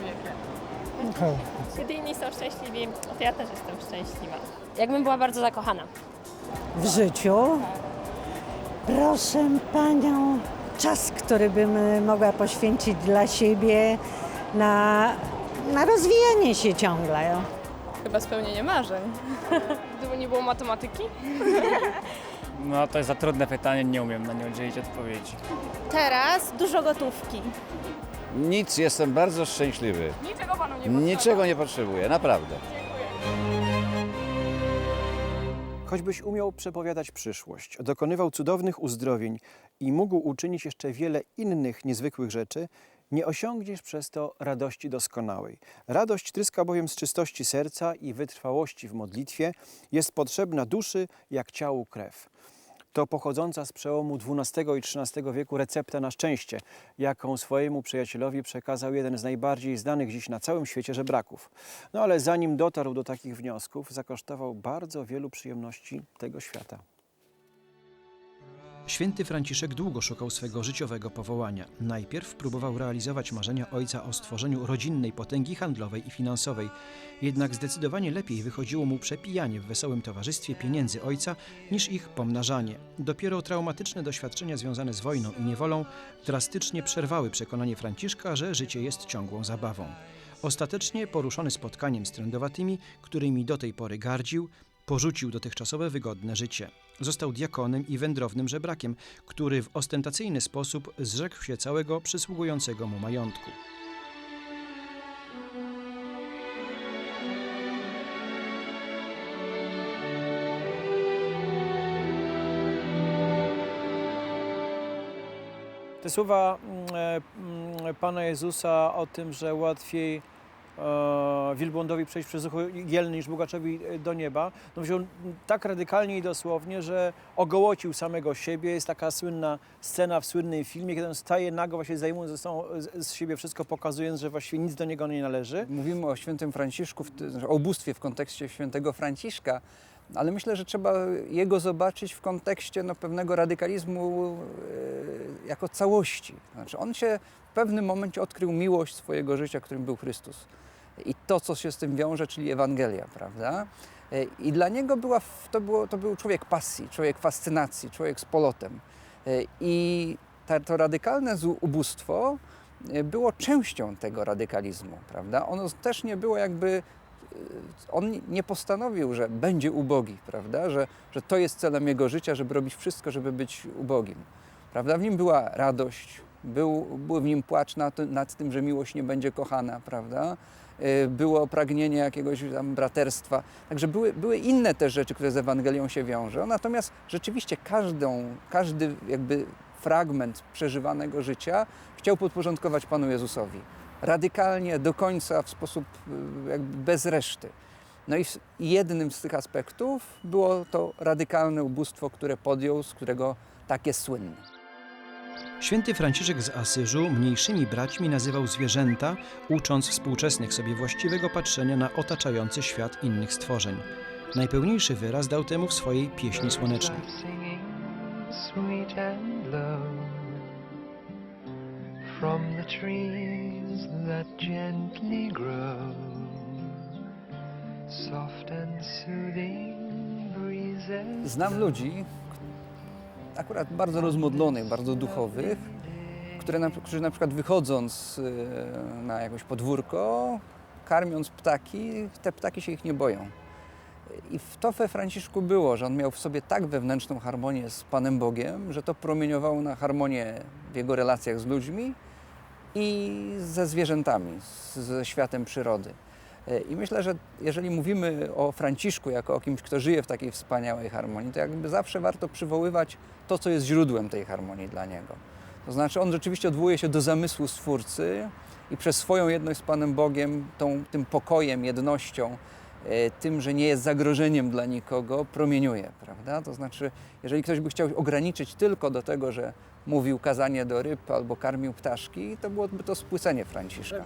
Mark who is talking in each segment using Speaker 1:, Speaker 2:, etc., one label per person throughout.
Speaker 1: człowiekiem?
Speaker 2: Kiedy inni są szczęśliwi, to ja też jestem szczęśliwa.
Speaker 3: Jakbym była bardzo zakochana.
Speaker 4: w życiu. Proszę panią, czas, który bym mogła poświęcić dla siebie na, na rozwijanie się ciągle.
Speaker 1: Chyba spełnienie marzeń. Gdyby nie było matematyki?
Speaker 5: No to jest za trudne pytanie, nie umiem na nie udzielić odpowiedzi.
Speaker 6: Teraz dużo gotówki.
Speaker 7: Nic, jestem bardzo szczęśliwy.
Speaker 1: Niczego Panu nie potrzeba.
Speaker 7: Niczego nie potrzebuję, naprawdę.
Speaker 8: Choćbyś umiał przepowiadać przyszłość, dokonywał cudownych uzdrowień i mógł uczynić jeszcze wiele innych niezwykłych rzeczy, nie osiągniesz przez to radości doskonałej. Radość tryska bowiem z czystości serca i wytrwałości w modlitwie, jest potrzebna duszy jak ciału krew. To pochodząca z przełomu XII i XIII wieku recepta na szczęście, jaką swojemu przyjacielowi przekazał jeden z najbardziej znanych dziś na całym świecie żebraków. No ale zanim dotarł do takich wniosków, zakosztował bardzo wielu przyjemności tego świata.
Speaker 9: Święty Franciszek długo szukał swego życiowego powołania. Najpierw próbował realizować marzenia ojca o stworzeniu rodzinnej potęgi handlowej i finansowej. Jednak zdecydowanie lepiej wychodziło mu przepijanie w wesołym towarzystwie pieniędzy ojca niż ich pomnażanie. Dopiero traumatyczne doświadczenia związane z wojną i niewolą drastycznie przerwały przekonanie Franciszka, że życie jest ciągłą zabawą. Ostatecznie, poruszony spotkaniem z trędowatymi, którymi do tej pory gardził, porzucił dotychczasowe wygodne życie. Został diakonem i wędrownym żebrakiem, który w ostentacyjny sposób zrzekł się całego przysługującego mu majątku.
Speaker 8: Te słowa mm, e, mm, Pana Jezusa o tym, że łatwiej wielbłądowi przejść przez ucho igielne niż bogaczowi e, do nieba, no wziął tak radykalnie i dosłownie, że ogołocił samego siebie. Jest taka słynna scena w słynnym filmie, kiedy on staje nago, właśnie zajmując ze sobą, z, siebie wszystko, pokazując, że właściwie nic do niego nie należy.
Speaker 10: Mówimy o świętym Franciszku, ty- o ubóstwie w kontekście świętego Franciszka, ale myślę, że trzeba jego zobaczyć w kontekście no, pewnego radykalizmu e, jako całości. Znaczy, on się w pewnym momencie odkrył miłość swojego życia, którym był Chrystus. I to, co się z tym wiąże, czyli Ewangelia, prawda? E, I dla niego była, to, było, to był człowiek pasji, człowiek fascynacji, człowiek z polotem. E, I ta, to radykalne ubóstwo e, było częścią tego radykalizmu, prawda? Ono też nie było jakby, on nie postanowił, że będzie ubogi, prawda? Że, że to jest celem jego życia, żeby robić wszystko, żeby być ubogim, prawda? W nim była radość, był, był w nim płacz nad, nad tym, że miłość nie będzie kochana, prawda? E, Było pragnienie jakiegoś tam braterstwa. Także były, były inne też rzeczy, które z Ewangelią się wiążą. Natomiast rzeczywiście każdą, każdy jakby fragment przeżywanego życia chciał podporządkować Panu Jezusowi. Radykalnie, do końca, w sposób y, jakby bez reszty. No i jednym z tych aspektów było to radykalne ubóstwo, które podjął, z którego tak jest słynny.
Speaker 9: Święty Franciszek z Asyżu mniejszymi braćmi nazywał zwierzęta, ucząc współczesnych sobie właściwego patrzenia na otaczający świat innych stworzeń. Najpełniejszy wyraz dał temu w swojej pieśni słonecznej.
Speaker 11: from the trees that gently grow soft and soothing breezes
Speaker 10: Znam ludzi, akurat bardzo rozmodlonych, bardzo duchowych, które na, którzy na przykład wychodząc y, na jakieś podwórko, karmiąc ptaki, te ptaki się ich nie boją. I w to we Franciszku było, że on miał w sobie tak wewnętrzną harmonię z Panem Bogiem, że to promieniowało na harmonię w jego relacjach z ludźmi i ze zwierzętami, ze światem przyrody. E, I myślę, że jeżeli mówimy o Franciszku jako o kimś, kto żyje w takiej wspaniałej harmonii, to jakby zawsze warto przywoływać to, co jest źródłem tej harmonii dla niego. To znaczy on rzeczywiście odwołuje się do zamysłu Stwórcy i przez swoją jedność z Panem Bogiem, tą, tym pokojem, jednością, e, tym, że nie jest zagrożeniem dla nikogo, promieniuje, prawda? To znaczy, jeżeli ktoś by chciał ograniczyć tylko do tego, że mówił kazanie do ryb albo karmił ptaszki, to byłoby to spłycenie Franciszka.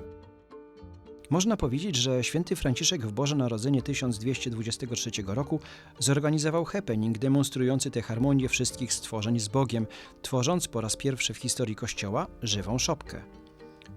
Speaker 9: Można powiedzieć, że święty Franciszek w Boże Narodzenie 1223 roku zorganizował happening demonstrujący tę harmonię wszystkich stworzeń z Bogiem, tworząc po raz pierwszy w historii Kościoła żywą szopkę.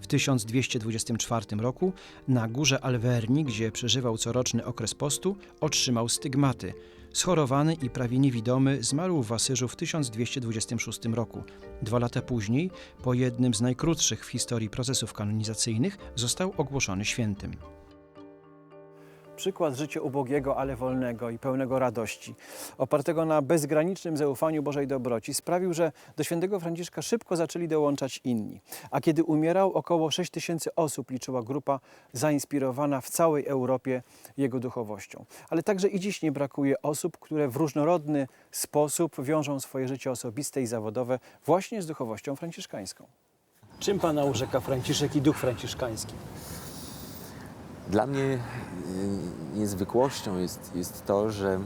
Speaker 9: W 1224 roku na górze Alverni, gdzie przeżywał coroczny okres postu, otrzymał stygmaty. Schorowany i prawie niewidomy zmarł w Asyżu w 1226 roku. Dwa lata później, po jednym z najkrótszych w historii procesów kanonizacyjnych, został ogłoszony świętym.
Speaker 8: Przykład życia ubogiego, ale wolnego i pełnego radości, opartego na bezgranicznym zaufaniu Bożej dobroci, sprawił, że do świętego Franciszka szybko zaczęli dołączać inni. A kiedy umierał, około 6 tysięcy osób liczyła grupa zainspirowana w całej Europie jego duchowością. Ale także i dziś nie brakuje osób, które w różnorodny sposób wiążą swoje życie osobiste i zawodowe właśnie z duchowością franciszkańską. Czym Pana urzeka Franciszek i duch franciszkański?
Speaker 12: Dla mnie y, niezwykłością jest, jest to, że,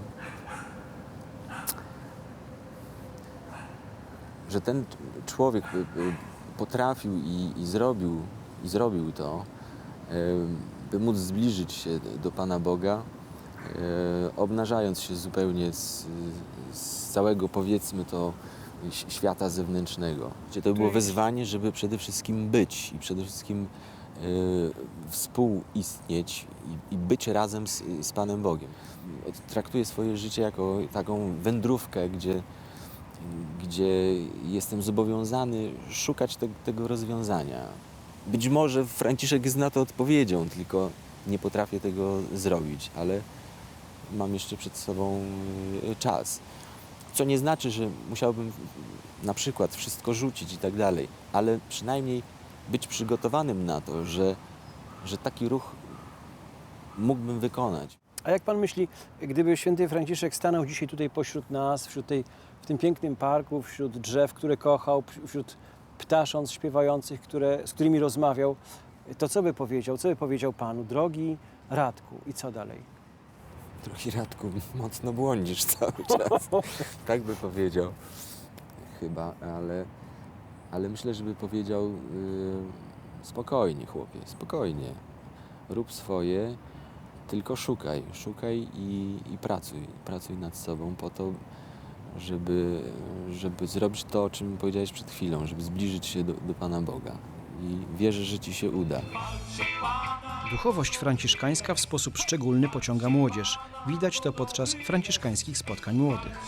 Speaker 12: że ten człowiek y, y, potrafił i, i, zrobił, i zrobił to, by móc zbliżyć się do Pana Boga, obnażając się zupełnie z, z całego, powiedzmy to, świata zewnętrznego. Gdzie to było wyzwanie, żeby przede wszystkim być i przede wszystkim współistnieć i, i być razem z, z Panem Bogiem. Traktuję swoje życie jako taką wędrówkę, gdzie, gdzie jestem zobowiązany szukać te, tego rozwiązania. Być może Franciszek jest na to odpowiedzią, tylko nie potrafię tego zrobić, ale mam jeszcze przed sobą y, czas. Co nie znaczy, że musiałbym na przykład wszystko rzucić i tak dalej, ale przynajmniej być przygotowanym na to, że, że taki ruch mógłbym wykonać.
Speaker 8: A jak pan myśli, gdyby święty Franciszek stanął dzisiaj tutaj pośród nas, wśród tej, w tym pięknym parku, wśród drzew, które kochał, wśród ptasząt śpiewających, które, z którymi rozmawiał, to co by powiedział? Co by powiedział panu? Drogi Radku i co dalej?
Speaker 12: Drogi Radku, mocno błądzisz cały czas. tak by powiedział chyba, ale, ale myślę, żeby powiedział y, spokojnie chłopie, spokojnie. Rób swoje, tylko szukaj, szukaj i, i pracuj. Pracuj nad sobą po to, żeby, żeby zrobić to, o czym powiedziałeś przed chwilą, żeby zbliżyć się do, do Pana Boga. I wierzę, że Ci się uda.
Speaker 9: Duchowość franciszkańska w sposób szczególny pociąga młodzież. Widać to podczas franciszkańskich spotkań młodych.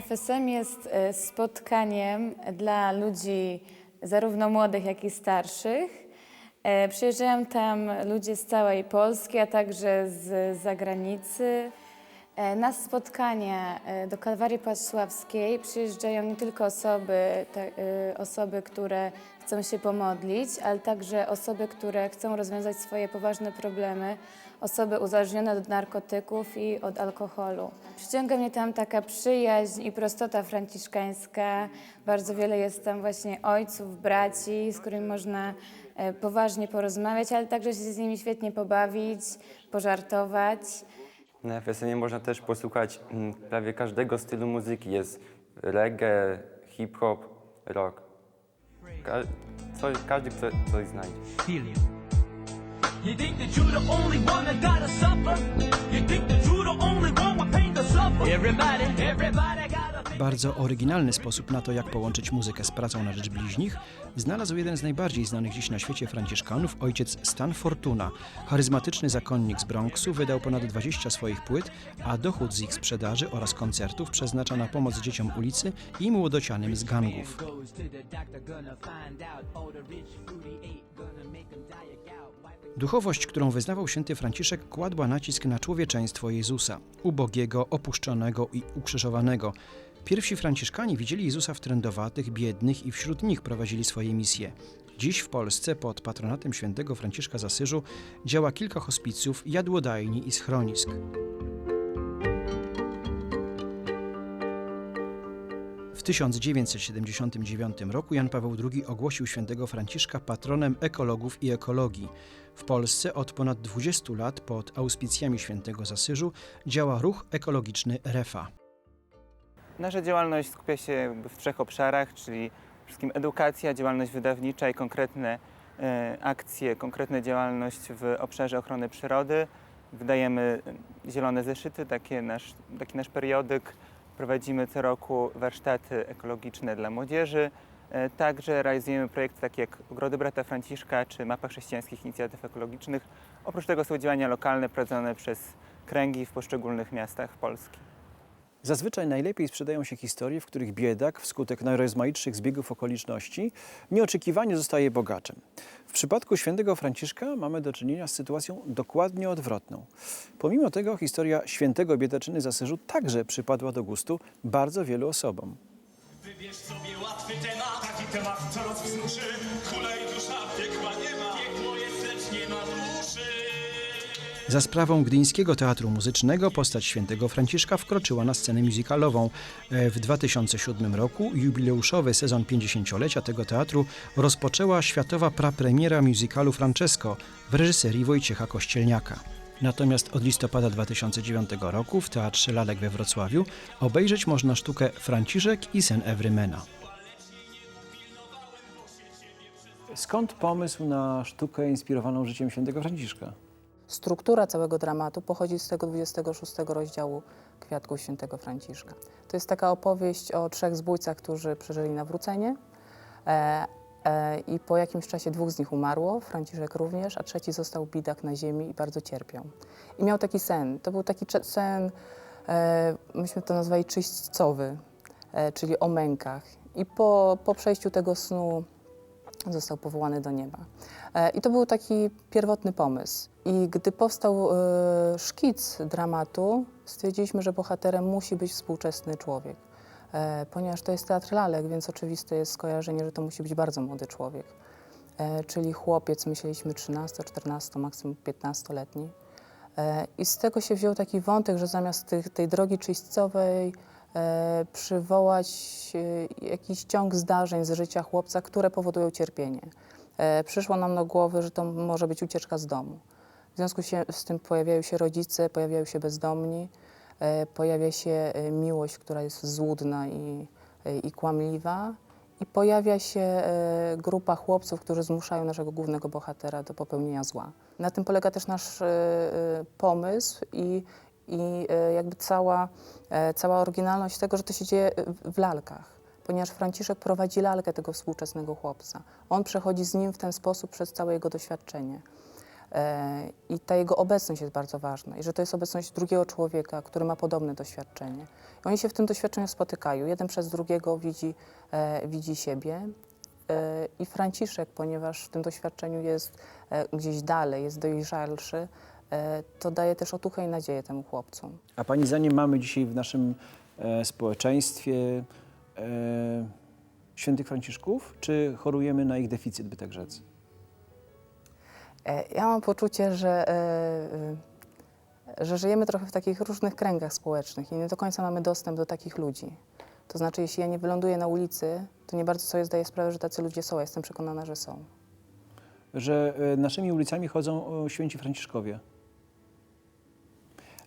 Speaker 13: FSM jest e, spotkaniem dla ludzi zarówno młodych, jak i starszych. E, Przyjeżdżają tam ludzie z całej Polski, a także z zagranicy. E, Na spotkanie do Kalwarii Pasławskiej przyjeżdżają nie tylko osoby, te, osoby, które chcą się pomodlić, ale także osoby, które chcą rozwiązać swoje poważne problemy, osoby uzależnione od narkotyków i od alkoholu. Przyciąga mnie tam taka przyjaźń i prostota franciszkańska. Bardzo wiele jest tam właśnie ojców, braci, z którymi można e, poważnie porozmawiać, ale także się z nimi świetnie pobawić, pożartować.
Speaker 14: Na FSM można też posłuchać mm, prawie każdego stylu muzyki. Jest reggae, hip-hop, rock. Ka co, każdy chce coś znajdzie.
Speaker 11: You think that you're the only one that gotta suffer? You think that you're the only one with pain to suffer? Everybody, everybody gotta
Speaker 9: Bardzo oryginalny sposób na to, jak połączyć muzykę z pracą na rzecz bliźnich, znalazł jeden z najbardziej znanych dziś na świecie franciszkanów, ojciec Stan Fortuna. Charyzmatyczny zakonnik z Bronxu wydał ponad 20 swoich płyt, a dochód z ich sprzedaży oraz koncertów przeznacza na pomoc dzieciom ulicy i młodocianym z gangów. Duchowość, którą wyznawał święty Franciszek, kładła nacisk na człowieczeństwo Jezusa, ubogiego, opuszczonego i ukrzyżowanego. Pierwsi Franciszkanie widzieli Jezusa w trędowatych, biednych i wśród nich prowadzili swoje misje. Dziś w Polsce pod patronatem świętego Franciszka z Asyżu działa kilka hospicjów, jadłodajni i schronisk. 1979 roku Jan Paweł II ogłosił świętego Franciszka patronem ekologów i ekologii. W Polsce od ponad 20 lat pod auspicjami świętego Zasyżu działa ruch ekologiczny REFA.
Speaker 14: Nasza działalność skupia się w trzech obszarach, czyli wszystkim edukacja, działalność wydawnicza i konkretne e, akcje, konkretna działalność w obszarze ochrony przyrody. Wydajemy zielone zeszyty, takie nasz, taki nasz periodyk. Prowadzimy co roku warsztaty ekologiczne dla młodzieży. E, Także realizujemy projekty takie jak Ogrody Brata Franciszka czy Mapa Chrześcijańskich Inicjatyw Ekologicznych. Oprócz tego są działania lokalne prowadzone przez kręgi w poszczególnych miastach Polski.
Speaker 8: Zazwyczaj najlepiej sprzedają się historie, w których biedak wskutek najrozmaitszych zbiegów okoliczności nieoczekiwanie zostaje bogaczem. W przypadku świętego Franciszka mamy do czynienia z sytuacją dokładnie odwrotną. Pomimo tego historia świętego biedaczyny z Asyżu także przypadła do gustu bardzo wielu osobom.
Speaker 11: Wybierz sobie łatwy temat, taki temat, co rozwzruszy. Hulaj
Speaker 9: Za sprawą Gdyńskiego Teatru Muzycznego postać świętego Franciszka wkroczyła na scenę muzykalową. E, W 2007 roku jubileuszowy sezon 50-lecia tego teatru rozpoczęła światowa prapremiera musicalu Francesco w reżyserii Wojciecha Kościelniaka. Natomiast od listopada 2009 roku w Teatrze Lalek we Wrocławiu obejrzeć można sztukę Franciszek i sen Ewrymena.
Speaker 8: Skąd pomysł na sztukę inspirowaną życiem świętego Franciszka?
Speaker 15: Struktura całego dramatu pochodzi z tego 26 rozdziału Kwiatków Świętego Franciszka. To jest taka opowieść o trzech zbójcach, którzy przeżyli nawrócenie e, e, i po jakimś czasie dwóch z nich umarło, Franciszek również, a trzeci został bidak na ziemi i bardzo cierpiał. I miał taki sen. To był taki sen, e, myśmy to nazwali czyśćcowy, e, czyli o mękach. I po, po przejściu tego snu został powołany do nieba. E, I to był taki pierwotny pomysł. I gdy powstał e, szkic dramatu, stwierdziliśmy, że bohaterem musi być współczesny człowiek. E, Ponieważ to jest teatr lalek, więc oczywiste jest skojarzenie, że to musi być bardzo młody człowiek. Czyli chłopiec, myśleliśmy 13, 14, maksimum 15-letni. E, I z tego się wziął taki wątek, że zamiast tej drogi czyśćcowej przywołać e, jakiś ciąg zdarzeń z życia chłopca, które powodują cierpienie. E, przyszło nam do głowy, że to może być ucieczka z domu. W związku z tym pojawiają się rodzice, pojawiają się bezdomni, e, pojawia się e, miłość, która jest złudna i, e, i kłamliwa. I pojawia się e, grupa chłopców, którzy zmuszają naszego głównego bohatera do popełnienia zła. Na tym polega też nasz e, e, pomysł i, i e, jakby cała, e, cała oryginalność tego, że to się dzieje w- lalkach. Ponieważ Franciszek prowadzi lalkę tego współczesnego chłopca. On przechodzi z nim w ten sposób przez całe jego doświadczenie. E, I ta jego obecność jest bardzo ważna. I że to jest obecność drugiego człowieka, który ma podobne doświadczenie. I oni się w tym doświadczeniu spotykają. Jeden przez drugiego widzi, widzi siebie. I Franciszek, ponieważ w tym doświadczeniu jest gdzieś dalej, jest dojrzalszy, to daje też otuchę i nadzieję temu chłopcom.
Speaker 8: A Pani zdaniem mamy dzisiaj w naszym e, społeczeństwie e, świętych Franciszków, czy chorujemy na ich deficyt, by tak rzec?
Speaker 15: E, Ja mam poczucie, że, e, e, że żyjemy trochę w takich różnych kręgach społecznych i nie do końca mamy dostęp do takich ludzi. To znaczy, jeśli ja nie wyląduję na ulicy, to nie bardzo sobie zdaję sprawę, że tacy ludzie są. Ja jestem przekonana, że są.
Speaker 8: Że e, naszymi ulicami chodzą e, święci Franciszkowie.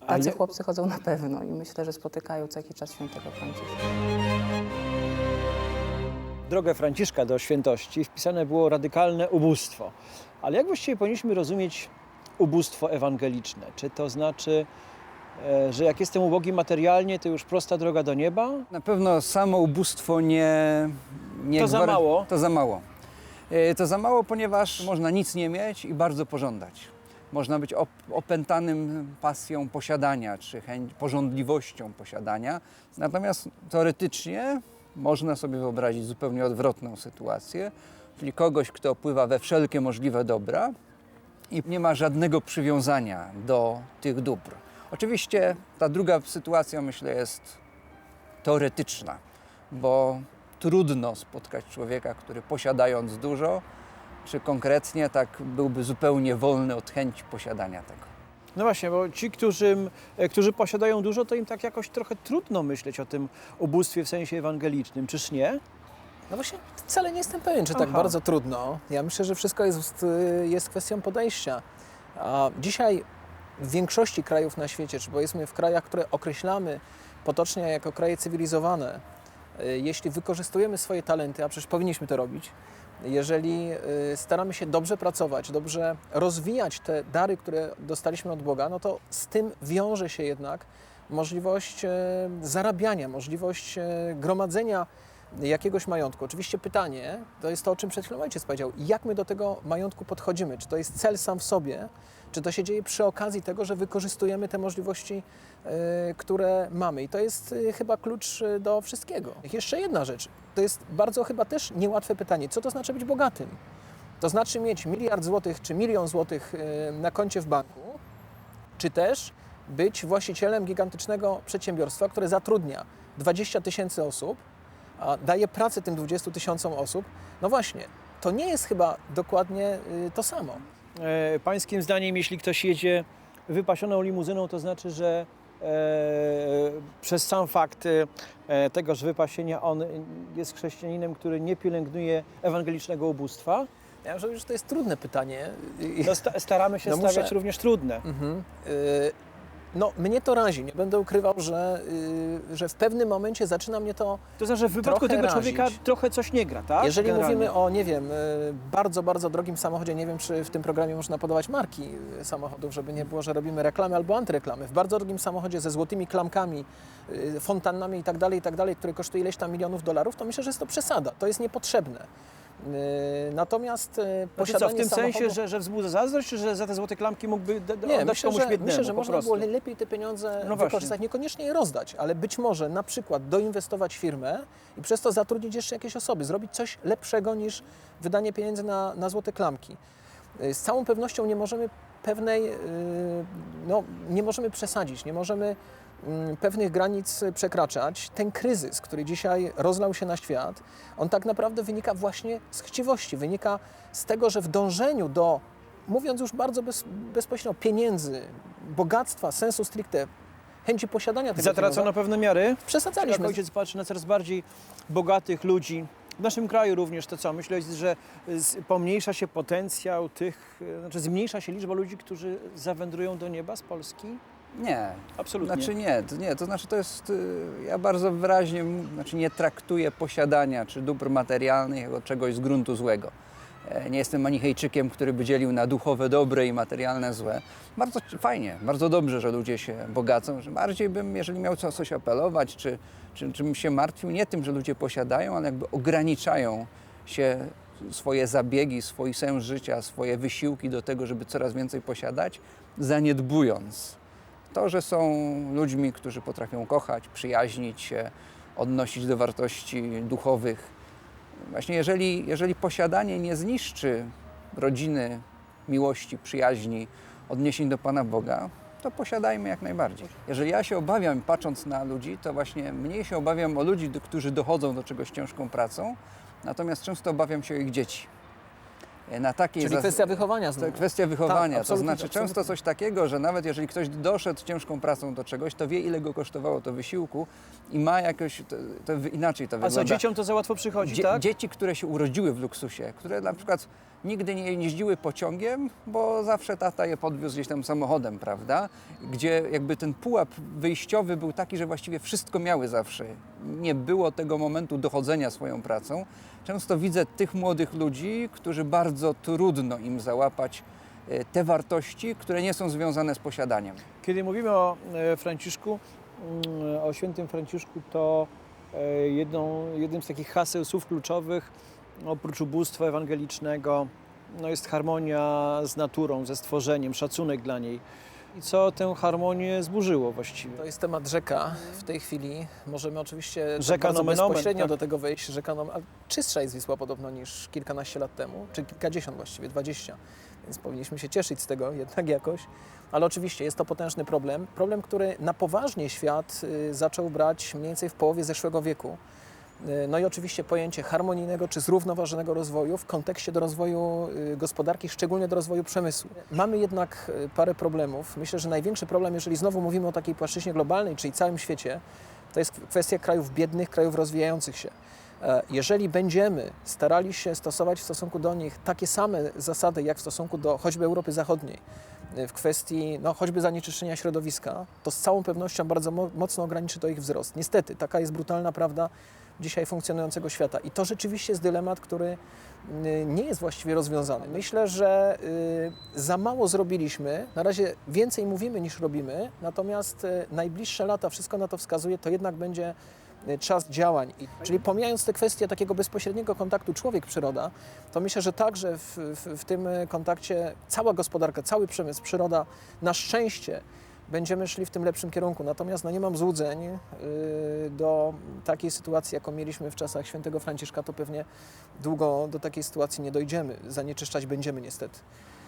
Speaker 15: Tacy chłopcy chodzą na pewno i myślę, że spotykają co jakiś czas świętego Franciszka.
Speaker 8: drogę Franciszka do świętości wpisane było radykalne ubóstwo. Ale jak właściwie powinniśmy rozumieć ubóstwo ewangeliczne? Czy to znaczy, e, że jak jestem ubogi materialnie, to już prosta droga do nieba?
Speaker 10: Na pewno samo ubóstwo nie... nie
Speaker 8: To za
Speaker 10: gwar-
Speaker 8: mało?
Speaker 10: To za mało. E, To za mało, ponieważ można nic nie mieć i bardzo pożądać. Można być op- opętanym pasją posiadania, czy chęć, pożądliwością posiadania. Natomiast teoretycznie można sobie wyobrazić zupełnie odwrotną sytuację, czyli kogoś, kto opływa we wszelkie możliwe dobra i nie ma żadnego przywiązania do tych dóbr. Oczywiście ta druga sytuacja, myślę, jest teoretyczna, bo trudno spotkać człowieka, który posiadając dużo, czy konkretnie tak byłby zupełnie wolny od chęci posiadania tego.
Speaker 8: No właśnie, bo ci, którzy, e, którzy posiadają dużo, to im tak jakoś trochę trudno myśleć o tym ubóstwie w sensie ewangelicznym, czyż nie?
Speaker 16: No właśnie wcale nie jestem pewien, czy tak
Speaker 8: Aha.
Speaker 16: bardzo trudno. Ja myślę, że wszystko jest, jest kwestią podejścia. A dzisiaj w większości krajów na świecie, czy powiedzmy w krajach, które określamy potocznie jako kraje cywilizowane, y, jeśli wykorzystujemy swoje talenty, a przecież powinniśmy to robić, jeżeli y, staramy się dobrze pracować, dobrze rozwijać te dary, które dostaliśmy od Boga, no to z tym wiąże się jednak możliwość e, zarabiania, możliwość e, gromadzenia jakiegoś majątku. Oczywiście pytanie, to jest to, o czym przed chwilą ojciec powiedział, jak my do tego majątku podchodzimy? Czy to jest cel sam w sobie, czy to się dzieje przy okazji tego, że wykorzystujemy te możliwości, e, które mamy? I to jest e, chyba klucz e, do wszystkiego. Jeszcze jedna rzecz, to jest bardzo chyba też niełatwe pytanie, co to znaczy być bogatym? To znaczy mieć miliard złotych czy milion złotych na koncie w banku, czy też być właścicielem gigantycznego przedsiębiorstwa, które zatrudnia 20 tysięcy osób, daje pracę tym 20 tysiącom osób. No właśnie, to nie jest chyba dokładnie y, to samo.
Speaker 8: E, pańskim zdaniem, jeśli ktoś jedzie wypasioną limuzyną, to znaczy, że e, przez sam fakt e, tego, że wypasienia on jest chrześcijaninem, który nie pielęgnuje ewangelicznego ubóstwa?
Speaker 16: Ja myślę, że to jest trudne pytanie.
Speaker 8: No, sta- staramy się
Speaker 16: No muszę-
Speaker 8: stawiać również trudne.
Speaker 16: Mhm. Y, No, mnie to razi. Nie będę ukrywał, że, y, że w pewnym momencie zaczyna mnie to.
Speaker 8: To znaczy, że w wypadku tego człowieka
Speaker 16: razić.
Speaker 8: trochę coś nie gra, tak?
Speaker 16: Jeżeli
Speaker 8: Generalnie.
Speaker 16: mówimy o, nie wiem, y, bardzo, bardzo drogim samochodzie, nie wiem, czy w tym programie można podawać marki y, samochodów, żeby nie było, że robimy reklamy albo antyreklamy. W bardzo drogim samochodzie ze złotymi klamkami, y, fontannami i tak dalej, i tak który kosztuje ileś tam milionów dolarów, to myślę, że jest to przesada. To jest niepotrzebne. Y, Natomiast y,
Speaker 8: Znaczy co,
Speaker 16: posiadanie
Speaker 8: w tym sensie, że, że wzbudza zazdrość, czy że za te złote klamki mógłby
Speaker 16: nie,
Speaker 8: oddać
Speaker 16: myślę,
Speaker 8: komuś
Speaker 16: że,
Speaker 8: biednemu
Speaker 16: myślę, że można
Speaker 8: prostu?
Speaker 16: było lepiej te pieniądze
Speaker 8: No właśnie.
Speaker 16: wykorzystać, niekoniecznie je rozdać, ale być może na przykład doinwestować firmę i przez to zatrudnić jeszcze jakieś osoby, zrobić coś lepszego niż wydanie pieniędzy na, na złote klamki. Y, Z całą pewnością nie możemy pewnej, no, nie możemy przesadzić, nie możemy pewnych granic przekraczać. Ten kryzys, który dzisiaj rozlał się na świat, on tak naprawdę wynika właśnie z chciwości, wynika z tego, że w dążeniu do, mówiąc już bardzo bez, bezpośrednio, pieniędzy, bogactwa, sensu stricte, chęci posiadania tego
Speaker 8: Zatracono pewne miary.
Speaker 16: Przesadzaliśmy.
Speaker 8: Jak ojciec patrzy na coraz bardziej bogatych ludzi, w naszym kraju również to co? Myślę, że z- pomniejsza się potencjał tych, e, znaczy zmniejsza się liczba ludzi, którzy zawędrują do nieba z Polski?
Speaker 10: Nie.
Speaker 8: Absolutnie.
Speaker 10: Znaczy nie, to nie, to znaczy to jest, y, ja bardzo wyraźnie, znaczy nie traktuję posiadania czy dóbr materialnych jako czegoś z gruntu złego. E, Nie jestem manichejczykiem, który by dzielił na duchowe dobre i materialne złe. Bardzo fajnie, bardzo dobrze, że ludzie się bogacą. Że bardziej bym, jeżeli miał co, coś apelować, czy, czy, czy bym się martwił nie tym, że ludzie posiadają, ale jakby ograniczają się swoje zabiegi, swój sens życia, swoje wysiłki do tego, żeby coraz więcej posiadać, zaniedbując to, że są ludźmi, którzy potrafią kochać, przyjaźnić się, odnosić do wartości duchowych. Właśnie jeżeli, jeżeli posiadanie nie zniszczy rodziny, miłości, przyjaźni, odniesień do Pana Boga, to posiadajmy jak najbardziej. Jeżeli ja się obawiam, patrząc na ludzi, to właśnie mniej się obawiam o ludzi, którzy dochodzą do czegoś ciężką pracą, natomiast często obawiam się o ich dzieci. E, Na takiej
Speaker 16: Czyli kwestia wychowania
Speaker 10: To
Speaker 16: znowu.
Speaker 10: kwestia wychowania.
Speaker 16: Tak,
Speaker 10: to znaczy
Speaker 16: absolutnie.
Speaker 10: często coś takiego, że nawet jeżeli ktoś doszedł ciężką pracą do czegoś, to wie ile go kosztowało to wysiłku i ma jakoś, to, to inaczej to
Speaker 8: A
Speaker 10: wygląda.
Speaker 8: co, dzieciom to za łatwo przychodzi,
Speaker 10: Dzie-
Speaker 8: tak?
Speaker 10: Dzieci, które się urodziły w luksusie, które na przykład nigdy nie jeździły pociągiem, bo zawsze tata je podwiózł gdzieś tam samochodem, prawda? Gdzie jakby ten pułap wyjściowy był taki, że właściwie wszystko miały zawsze. Nie było tego momentu dochodzenia swoją pracą. Często widzę tych młodych ludzi, którzy bardzo trudno im załapać e, te wartości, które nie są związane z posiadaniem.
Speaker 8: Kiedy mówimy o e, Franciszku, mm, o świętym Franciszku, to e, jedną, jednym z takich haseł, słów kluczowych, oprócz ubóstwa ewangelicznego, no jest harmonia z naturą, ze stworzeniem, szacunek dla niej. I co tę harmonię zburzyło właściwie?
Speaker 16: To jest temat rzeka w tej chwili. Możemy oczywiście tak
Speaker 8: Rzeka nomen omen,
Speaker 16: bezpośrednio
Speaker 8: tak.
Speaker 16: do tego wejść. Rzeka nomen, czystsza jest Wisła podobno niż kilkanaście lat temu, czy kilkadziesiąt właściwie, dwadzieścia. Więc powinniśmy się cieszyć z tego jednak jakoś. Ale oczywiście jest to potężny problem. Problem, który na poważnie świat y, zaczął brać mniej więcej w połowie zeszłego wieku. Y, No i oczywiście pojęcie harmonijnego czy zrównoważonego rozwoju w kontekście do rozwoju y, gospodarki, szczególnie do rozwoju przemysłu. Mamy jednak y, parę problemów. Myślę, że największy problem, jeżeli znowu mówimy o takiej płaszczyźnie globalnej, czyli całym świecie, to jest kwestia krajów biednych, krajów rozwijających się. E, Jeżeli będziemy starali się stosować w stosunku do nich takie same zasady, jak w stosunku do choćby Europy Zachodniej, w kwestii no, choćby zanieczyszczenia środowiska, to z całą pewnością bardzo mo- mocno ograniczy to ich wzrost. Niestety, taka jest brutalna prawda dzisiaj funkcjonującego świata. I to rzeczywiście jest dylemat, który y, nie jest właściwie rozwiązany. Myślę, że y, za mało zrobiliśmy. Na razie więcej mówimy niż robimy, natomiast y, najbliższe lata, wszystko na to wskazuje, to jednak będzie czas działań. Czyli pomijając te kwestie takiego bezpośredniego kontaktu człowiek-przyroda, to myślę, że także w, w, w tym kontakcie cała gospodarka, cały przemysł, przyroda na szczęście będziemy szli w tym lepszym kierunku. Natomiast no, nie mam złudzeń y, do takiej sytuacji, jaką mieliśmy w czasach świętego Franciszka, to pewnie długo do takiej sytuacji nie dojdziemy. Zanieczyszczać będziemy niestety.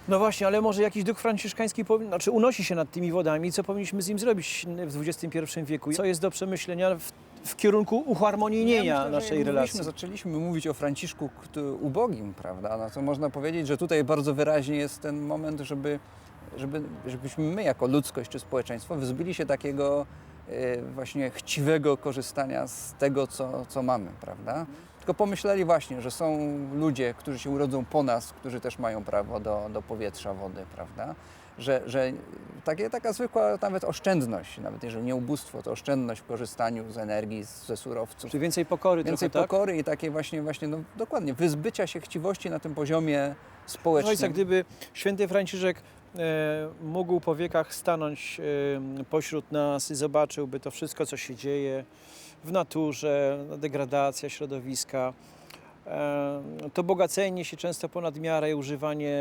Speaker 8: No właśnie, ale może jakiś duch franciszkański powi- znaczy unosi się nad tymi wodami. Co powinniśmy z nim zrobić w XXI wieku? Co jest do przemyślenia w, w kierunku uharmonijnienia
Speaker 10: myślę, że
Speaker 8: naszej relacji?
Speaker 10: Mówiliśmy, zaczęliśmy mówić o Franciszku ubogim, prawda? No to można powiedzieć, że tutaj bardzo wyraźnie jest ten moment, żeby, żeby, żebyśmy my jako ludzkość czy społeczeństwo wyzbyli się takiego e, właśnie chciwego korzystania z tego, co, co mamy, prawda? Tylko pomyśleli właśnie, że są ludzie, którzy się urodzą po nas, którzy też mają prawo do, do powietrza, wody, prawda? Że, że takie, taka zwykła nawet oszczędność, nawet jeżeli nie ubóstwo, to oszczędność w korzystaniu z energii, z, ze surowców.
Speaker 8: Czy więcej pokory
Speaker 10: Więcej
Speaker 8: trochę, tak?
Speaker 10: pokory i takiej właśnie, właśnie no, dokładnie, wyzbycia się chciwości na tym poziomie społecznym.
Speaker 8: Ojca, gdyby święty Franciszek mógł po wiekach stanąć e, pośród nas i zobaczyłby to wszystko, co się dzieje w naturze, degradacja środowiska, e, to bogacenie się często ponad miarę i używanie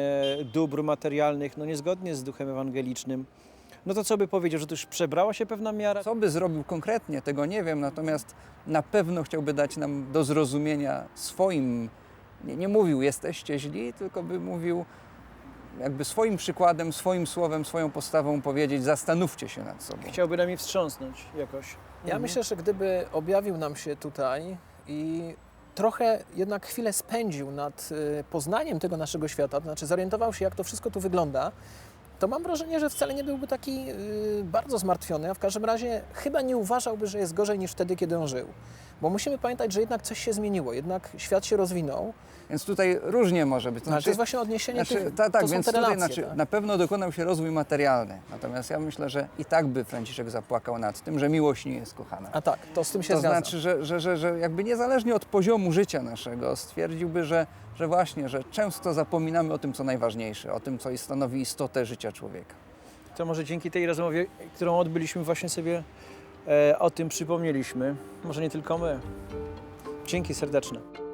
Speaker 8: dóbr materialnych, no niezgodnie z duchem ewangelicznym, no to co by powiedział, że to już przebrała się pewna miara?
Speaker 10: Co by zrobił konkretnie, tego nie wiem, natomiast na pewno chciałby dać nam do zrozumienia swoim, nie, nie mówił jesteście źli, tylko by mówił jakby swoim przykładem, swoim słowem, swoją postawą powiedzieć zastanówcie się nad sobą.
Speaker 8: Chciałby nami wstrząsnąć jakoś.
Speaker 16: Ja
Speaker 8: Mhm.
Speaker 16: myślę, że gdyby objawił nam się tutaj i trochę jednak chwilę spędził nad y, poznaniem tego naszego świata, to znaczy zorientował się, jak to wszystko tu wygląda, to mam wrażenie, że wcale nie byłby taki y, bardzo zmartwiony, a w każdym razie chyba nie uważałby, że jest gorzej niż wtedy, kiedy on żył. Bo musimy pamiętać, że jednak coś się zmieniło, jednak świat się rozwinął.
Speaker 10: Więc tutaj różnie może być.
Speaker 16: Znaczy, to jest właśnie odniesienie
Speaker 10: znaczy,
Speaker 16: tych,
Speaker 10: tak, tak,
Speaker 16: to są
Speaker 10: więc
Speaker 16: te
Speaker 10: tutaj
Speaker 16: relacje.
Speaker 10: znaczy,
Speaker 16: tak?
Speaker 10: na pewno dokonał się rozwój materialny. Natomiast ja myślę, że i tak by Franciszek zapłakał nad tym, że miłość nie jest kochana.
Speaker 16: A tak, to z tym się
Speaker 10: to
Speaker 16: zgadzam.
Speaker 10: znaczy, że, że, że, że jakby niezależnie od poziomu życia naszego stwierdziłby, że, że właśnie, że często zapominamy o tym, co najważniejsze, o tym, co stanowi istotę życia człowieka.
Speaker 8: To może dzięki tej rozmowie, którą odbyliśmy, właśnie sobie o tym przypomnieliśmy. Może nie tylko my. Dzięki serdeczne.